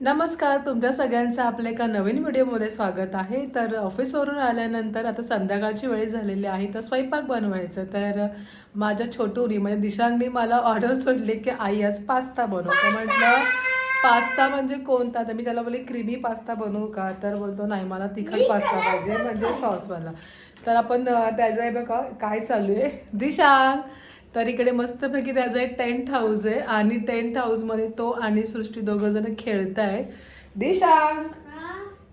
नमस्कार तुमच्या सगळ्यांचं आपल्या एका नवीन व्हिडिओमध्ये स्वागत आहे. तर ऑफिसवरून आल्यानंतर आता संध्याकाळची वेळ झालेली आहे तर स्वयंपाक बनवायचं. तर माझ्या छोटूनी म्हणजे दिशांनी मला ऑर्डर सोडली की आई आज पास्ता बनव. तर म्हटलं पास्ता म्हणजे कोणता? तर मी त्याला बोलले क्रीमी पास्ता बनवू का? तर बोलतो नाही मला तिखट पास्ता पाहिजे म्हणजे सॉसवाला तर आपण त्याचं बघा काय चालू आहे? दिशांग! तर इकडे मस्तपैकी त्याचा एक टेंट हाऊस आहे आणि टेंट हाऊसमध्ये तो आणि सृष्टी दोघं जण खेळत आहे दिशांग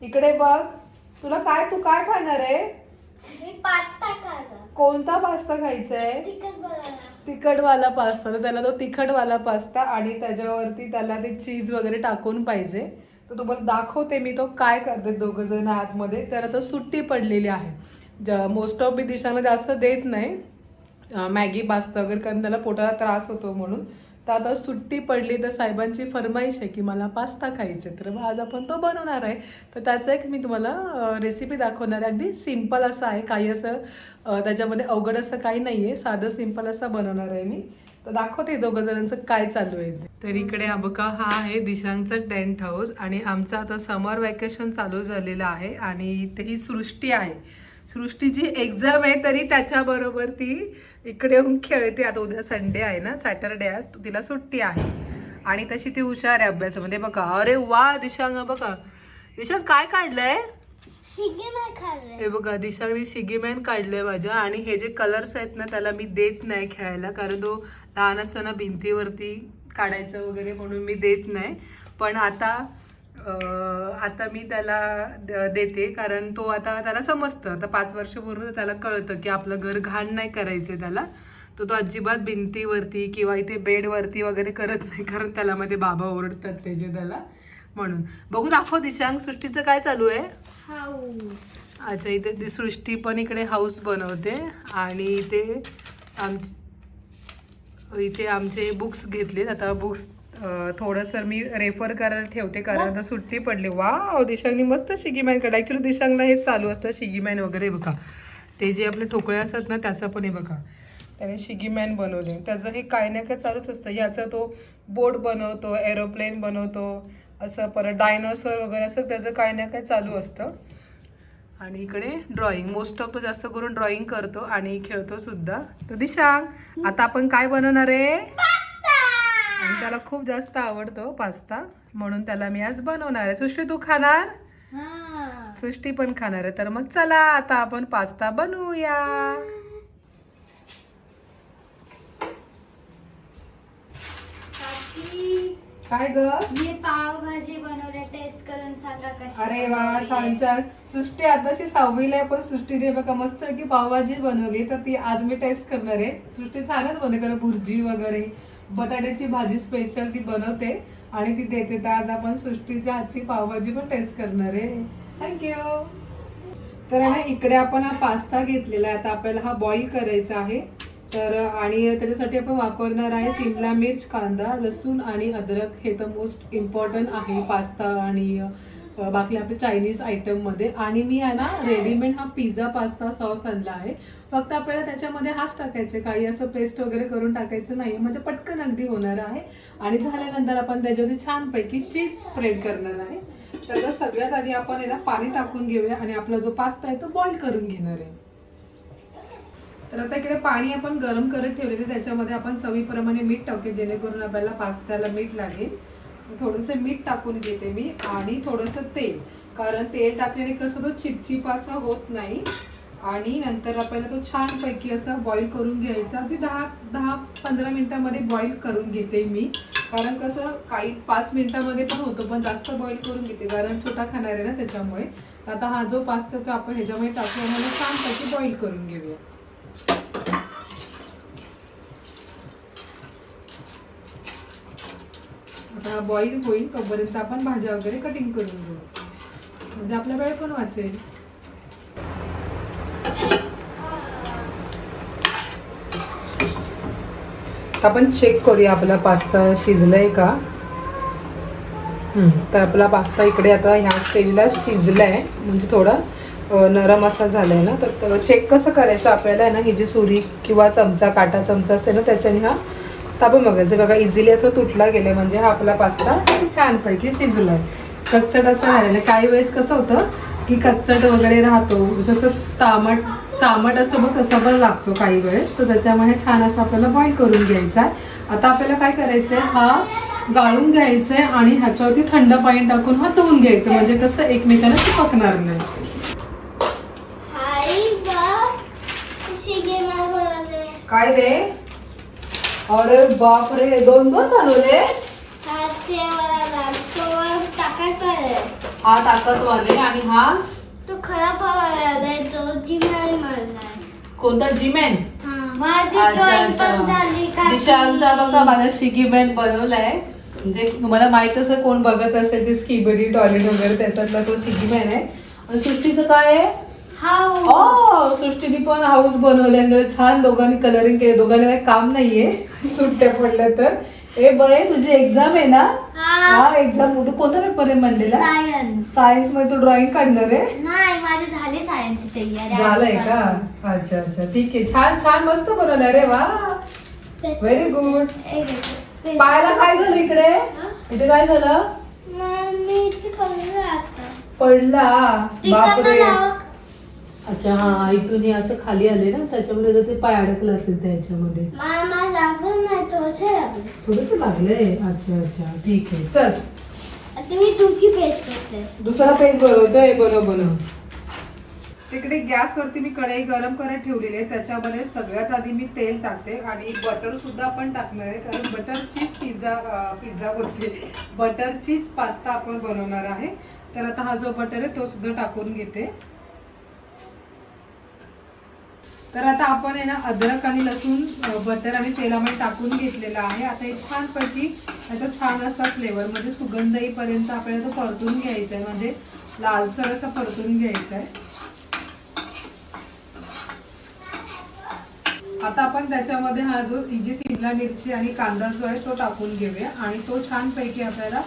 इकडे बघ. तुला काय तू काय खाणार आहे? कोणता पास्ता खायचा आहे? तिखटवाला. पास्ता. तर त्याला तो तिखटवाला पास्ता आणि त्याच्यावरती त्याला ते चीज वगैरे टाकून पाहिजे. तर तुम्हाला दाखवते मी तो काय करते दोघं जण आतमध्ये. तर आता सुट्टी पडलेली आहे. मोस्ट ऑफ मी दिशाला जास्त देत नाही. मॅगी पास्ता वगैरे कारण त्याला पोटाला त्रास होतो म्हणून. तर आता सुट्टी पडली तर साहेबांची फरमाईश आहे की मला पास्ता खायचं आहे तर मग आज आपण तो बनवणार आहे. तर त्याचं एक मी तुम्हाला रेसिपी दाखवणार आहे. अगदी सिंपल असं आहे. काही असं त्याच्यामध्ये अवघड असं काही नाही आहे साधं सिंपल असं बनवणार आहे मी. तर दाखवते दोघं जणांचं काय चालू आहे तर इकडे अबका हा आहे दिशांचं टेंट हाऊस आणि आमचं आता समर वॅकेशन चालू झालेलं आहे. आणि इथे ही सृष्टी आहे. सृष्टीची एक्झाम आहे तरी त्याच्याबरोबर ती इकडे येऊन खेळते. आता उद्या संडे आहे ना सॅटरडे आज तिला सुट्टी आहे. आणि तशी ती हुशार आहे अभ्यासामध्ये. बघा अरे वा दिशांग बघा. दिशांग काय काढलंय? हे बघा दिशांनी शिगीमॅन काढले माझ्या. आणि हे जे कलर्स आहेत ना त्याला मी देत नाही खेळायला कारण तो लहान असताना भिंतीवरती काढायचं वगैरे म्हणून मी देत नाही. पण आता आता मी त्याला देते कारण तो आता त्याला समजतं. आता पाच वर्ष पूर्ण त्याला कळतं की आपलं घर घाण नाही करायचं त्याला. तो तो अजिबात भिंतीवरती किंवा इथे बेडवरती वगैरे करत नाही कारण त्याला मध्ये बाबा ओरडतात त्याचे त्याला. म्हणून. बघू दाखव दिशांग सृष्टीचं काय चालू आहे? हाऊस. अच्छा इथे ती सृष्टी पण इकडे हाऊस बनवते आणि इथे आम इथे आमचे बुक्स घेतलेत. आता बुक्स थोडंसं मी रेफर करायला ठेवते कारण आता सुट्टी पडली. वा दिशांनी मस्त शिगीमॅन काढा ॲक्च्युली दिशांगला हेच चालू असतं शिगीमॅन वगैरे बघा. ते जे आपले ठोकळे असतात ना त्याचं पण हे बघा. त्याने शिगीमॅन बनवले. त्याचं हे काय ना काय चालूच असतं. याचा तो बोट बनवतो एरोप्लेन बनवतो असं परत डायनोसॉर वगैरे असं त्याचं काय ना काय चालू असतं. आणि इकडे ड्रॉइंग मोस्ट ऑफ तो जास्त करून ड्रॉइंग करतो आणि खेळतो सुद्धा. तर दिशांग आता आपण काय बनवणार आहे? आणि त्याला खूप जास्त आवडतो पास्ता. म्हणून त्याला मी आज बनवणार आहे. सृष्टी तू खाणार? हा. सृष्टी पण खाणार आहे. तर मग चला आता आपण पास्ता बनवूया. काय ग? मी पावभाजी बनवल्या. टेस्ट करून सांगा कशी अरे वा बनवली. छान. छान. सृष्टी आताशी सहावीला आहे पण सृष्टीने बघा मस्त की पावभाजी बनवली तर ती आज मी टेस्ट करणार आहे. सृष्टी छानच बनवते कारण भुर्जी वगैरे. बटाट्याची भाजी स्पेशल ती बनवते आणि ती देते. तर आज आपण सृष्टीच्या आजची पावभाजी पण टेस्ट करणार आहे. थँक्यू तर ना इकडे आपण हा पास्ता घेतलेला आहे. आता आपल्याला हा बॉईल करायचा आहे. तर आणि त्याच्यासाठी आपण वापरणार आहे सिमला मिर्च कांदा लसूण आणि अद्रक. हे तर मोस्ट इम्पॉर्टंट आहे पास्ता आणि बाकी आपले चायनीज आयटममध्ये आणि मी आहे ना रेडीमेड हा पिझ्झा पास्ता सॉस आणला आहे. फक्त आपल्याला त्याच्यामध्ये हाच टाकायचे काही असं पेस्ट वगैरे करून टाकायचं नाही म्हणजे पटकन अगदी होणार आहे. आणि झाल्यानंतर आपण त्याच्यावरती छानपैकी चीज स्प्रेड करणार आहे. तर सगळ्यात आधी आपण याला पाणी टाकून घेऊया. आणि आपला जो पास्ता आहे तो बॉईल करून घेणार आहे. तर आता इकडे पाणी आपण गरम करत ठेवलेले त्याच्यामध्ये आपण चवीप्रमाणे मीठ टाकू जेणेकरून आपल्याला पास्त्याला मीठ लागेल. थोडंसं मीठ टाकून घेते मी आणि थोडंसं तेल. कारण तेल टाकल्याने कसं तो चिपचिप असा होत नाही. आणि नंतर आपल्याला तो छानपैकी असा बॉईल करून घ्यायचा. अगदी दहा दहा पंधरा मिनटामध्ये बॉईल करून घेते मी. कारण कसं काही पाच मिनटामध्ये पण होतो पण जास्त बॉईल करून घेते. कारण छोटा खाणार आहे ना त्याच्यामुळे. आता हा जो पास्ता तो आपण ह्याच्यामध्ये टाकून छानपैकी बॉईल करून घेऊया. आता बॉईल होईल तोपर्यंत आपण भाज्या वगैरे कटिंग करून घेऊ. म्हणजे आपला वेळ पण वाचेल. आपण चेक करूया आपला पास्ता शिजलाय का? हम्म, तर आपला पास्ता इकडे आता ह्या स्टेजला शिजलाय. म्हणजे थोडा नरम असा झालाय ना? तर चेक कसं करायचं आपल्याला आहे ना? ही जी सुरी किंवा चमचा काटा चमचा असेल ना त्याच्याने हा आता आपण बघायचं बघा इझिली असं तुटला गेलं म्हणजे हा आपला पास्ता छानपैकी शिजलाय. कच्चट असं राहिलेलं काही वेळेस कसं होतं की कच्चट वगैरे राहतो जसं तामट चामट असं बघ कसं पण लागतो काही वेळेस. तर त्याच्यामुळे छान असं आपल्याला बॉईल करून घ्यायचा आहे आता आपल्याला काय करायचं आहे हा गाळून घ्यायचं आहे आणि ह्याच्यावरती थंड पाणी टाकून हा धुवून घ्यायचं म्हणजे कसं एकमेकांना चिपकणार नाही. काय रे? अरे बाप रे दोन दोन बनवले? हा हा ताकदवाले. आणि हा? तो खराब हवा तो मारलाय कोणता जिमेन माझी अच्छा, ड्रॉइंग अच्छा. पण झाली का दिशांचा बघा माझा शिकी बॅन बनवलाय. म्हणजे तुम्हाला माहीत असं कोण बघत असेल ते स्कीबडी टॉयलेट वगैरे त्याच्यातला तो शिकी आहे. आणि सृष्टीचं काय आहे? हाऊ ओ सृष्टीने पण हाऊस बनवले छान दोघांनी कलरिंग केले. दोघांना काही काम नाहीये. सुट्ट्या पडल्या तर. ए बय तुझी एक्झाम आहे ना? हा. एक्झाम तू कोणता पेपर आहे मंडेला? सायन्स सायन्समध्ये तू ड्रॉइंग काढणार आहे? नाही माझी झाली सायन्सची तयारी. झालंय का. अच्छा अच्छा. ठीक आहे. छान छान मस्त बनवलंय रे वा. Very good. पायाला काय झालं इकडे? इथे काय झालं? पडला बापरे. अच्छा हा इथून हे असं खाली आले ना त्याच्यामध्ये तर ते पाय अडकलं असेल मामा लागलं नाही थोडसे लागले. थोडस लागलंय? अच्छा अच्छा ठीक आहे चल. आता मी पेस्ट करते. दुसरा पेज बनवतोय बरं बनव. तिकडे गॅसवरती मी कढई गरम करत ठेवलेली आहे त्याच्यामध्ये सगळ्यात आधी मी तेल टाकते आणि बटर सुद्धा आपण टाकणार आहे कारण बटर चीज पिझ्झा पिझ्झा बोलते. बटर चीज पास्ता आपण बनवणार आहे. तर आता हा जो बटर आहे तो सुद्धा टाकून घेते. तर आता आपण आहे ना अद्रक आणि लसूण बटर आणि तेलामध्ये टाकून घेतलेला आहे. आता हे छानपैकी याचा छान असा फ्लेवर म्हणजे सुगंध येईपर्यंत आपल्याला तो परतून घ्यायचा आहे. म्हणजे लालसर असा परतून घ्यायचा आहे. आता आपण त्याच्यामध्ये हा जो जी शिमला मिरची आणि कांदा जो आहे तो टाकून घेऊया. आणि तो छानपैकी आपल्याला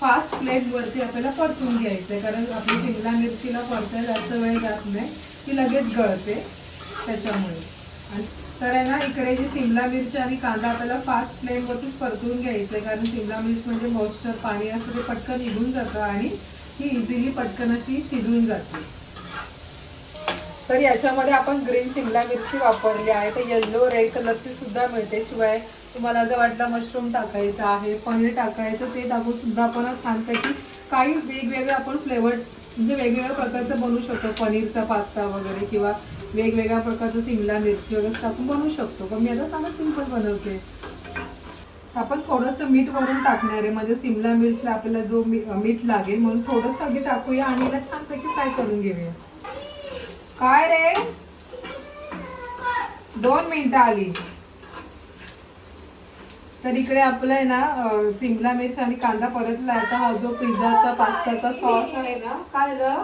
फास्ट फ्लेमवरती आपल्याला परतून घ्यायचा आहे. कारण आपली शिमला मिरचीला परतायला जास्त वेळ जात नाही. ती लगेच गळते. त्याच्यामुळे. आणि तर आहे ना इकडे जी शिमला मिरची आणि कांदा आपल्याला फास्ट फ्लेमवरतीच परतून घ्यायचं आहे कारण शिमला मिर्च म्हणजे मॉइश्चर पाणी असं ते पटकन निघून जातं आणि ही इझिली पटकन अशी शिजून जाते. तर याच्यामध्ये आपण ग्रीन शिमला मिरची वापरली आहे तर येल्लो रेड कलरची सुद्धा मिळते. शिवाय तुम्हाला जर वाटलं मशरूम टाकायचं आहे पनीर टाकायचं ते टाकून सुद्धा आपण छानपैकी काही वेगवेगळे आपण फ्लेवर म्हणजे वेगवेगळ्या प्रकारचं बनवू शकतो. पनीरचा पास्ता वगैरे किंवा वेगवेगळ्या प्रकारचं शिमला मिरची वगैरे टाकून बनवू शकतो. पण मी आता चांगलं सिंपल बनवते. आपण थोडंसं मीठ वरून टाकणार आहे. म्हणजे सिमला मिरचीला आपल्याला जो मीठ लागेल म्हणून थोडंसं आधी टाकूया आणि याला छानपैकी फ्राय करून घेऊया. काय रे? दोन मिनिटं आली. तर इकडे आपलं आहे ना सिमला मिरच आणि कांदा परतला. आता हा जो पिझ्झाचा पास्ताचा सॉस आहे ना काय झालं?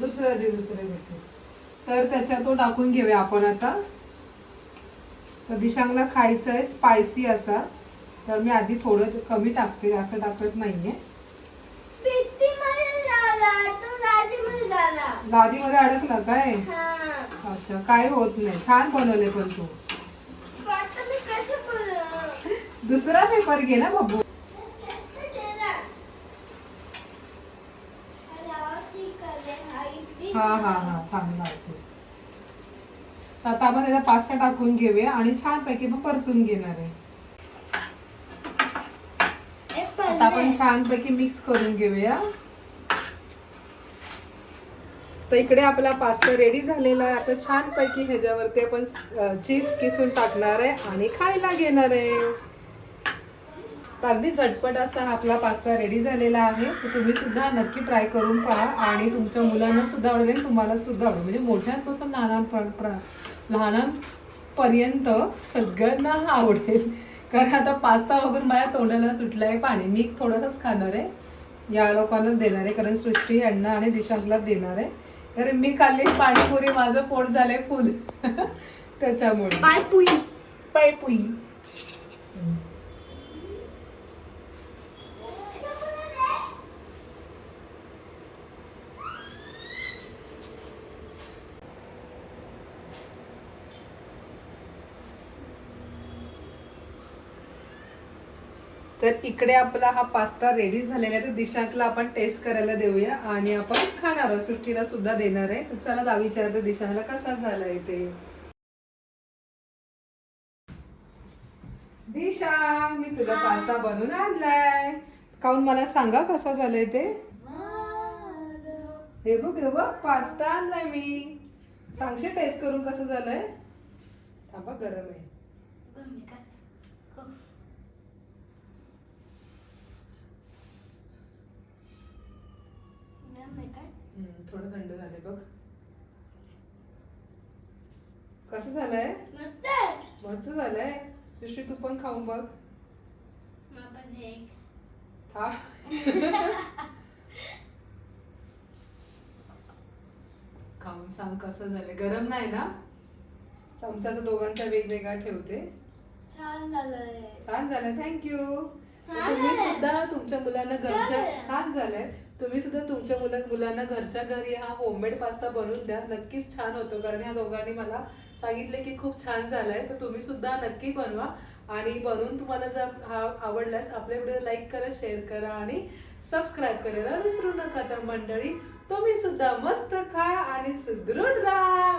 दुसरं दे दुसरं देते तर त्याच्यात तो टाकून घेऊया आपण आता. तर दिशांगला खायचं आहे स्पायसी असा. तर मी आधी थोडं कमी टाकते असं टाकत नाहीये. पित्ती मध्ये झाला तो गाडीमध्ये झाला. गादीमध्ये अडकला काय? हा. अच्छा काय होत नाही. छान बनवले पण तू. आता मी कसं बोलू दुसरा पेपर घे ना बाबू. हा हा हा थांब. तर आता आपण त्याचा पास्ता टाकून घेऊया आणि छान पैकी मग परतून घेणार आहे. आता आपण छान पैकी मिक्स करून घेऊया. तर इकडे आपला पास्ता रेडी झालेला आहे. आता छान पैकी ह्याच्यावरती आपण चीज किसून टाकणार आहे आणि खायला घेणार आहे. तर अगदी झटपट असा हा आपला पास्ता रेडी झालेला आहे. तर तुम्ही सुद्धा नक्की ट्राय करून पहा आणि तुमच्या मुलांना सुद्धा आवडेल आणि तुम्हाला सुद्धा आवडेल. म्हणजे मोठ्यांपासून लहानांपर्यंत लहानांपर्यंत सगळ्यांना हा आवडेल. कारण आता पास्ता बघून माझ्या तोंडाला सुटलं आहे पाणी. मी थोडंसंच खाणार आहे. या लोकांना देणार आहे कारण सृष्टी यांना आणि दिशांकला देणार आहे. कारण मी खाल्ली पाणीपुरी माझं पोट झालंय फुल. त्याच्यामुळे. पाय पुई पायपुई. तर इकडे आपला हा पास्ता रेडी झालेला आहे. तर दिशांकला आपण टेस्ट करायला देऊया आणि आपण खाणार आहोत. सुट्टीला सुद्धा देणार आहे. तर चला दा विचारते दिशाला कसा झालाय ते दिशा मी तुला पास्ता बनवून आणलाय. काऊन मला सांगा कसा झालाय ते हे बघ हे बघ पास्ता आणलाय मी. सांगशील टेस्ट करून कसं झालंय? थांबा गरम आहे. हम्म, थोडं थंड झालंय बघ. कसं झालंय? मस्त. झालंय. सृष्टी तू पण खाऊन बघ. था. खाऊन सांग कसं झालंय. गरम नाही ना? चमचा तर दोघांचा वेगवेगळा ठेवते. छान झालंय. छान झालं थँक्यू तुम्ही. सुद्धा तुमच्या मुलांना घरच्या. छान झालंय. तुम्ही सुद्धा तुमच्या मुला मुलांना घरच्या घरी हा होममेड पास्ता बनवून द्या. नक्कीच छान होतो कारण ह्या दोघांनी मला सांगितले की खूप छान झालाय. तर तुम्ही सुद्धा नक्की बनवा आणि बनवून तुम्हाला जर हा आवडल्यास आपल्या व्हिडिओ लाईक करा शेअर करा आणि सबस्क्राईब करायला विसरू नका. तर मंडळी तुम्ही सुद्धा मस्त खा आणि सुदृढ राहा.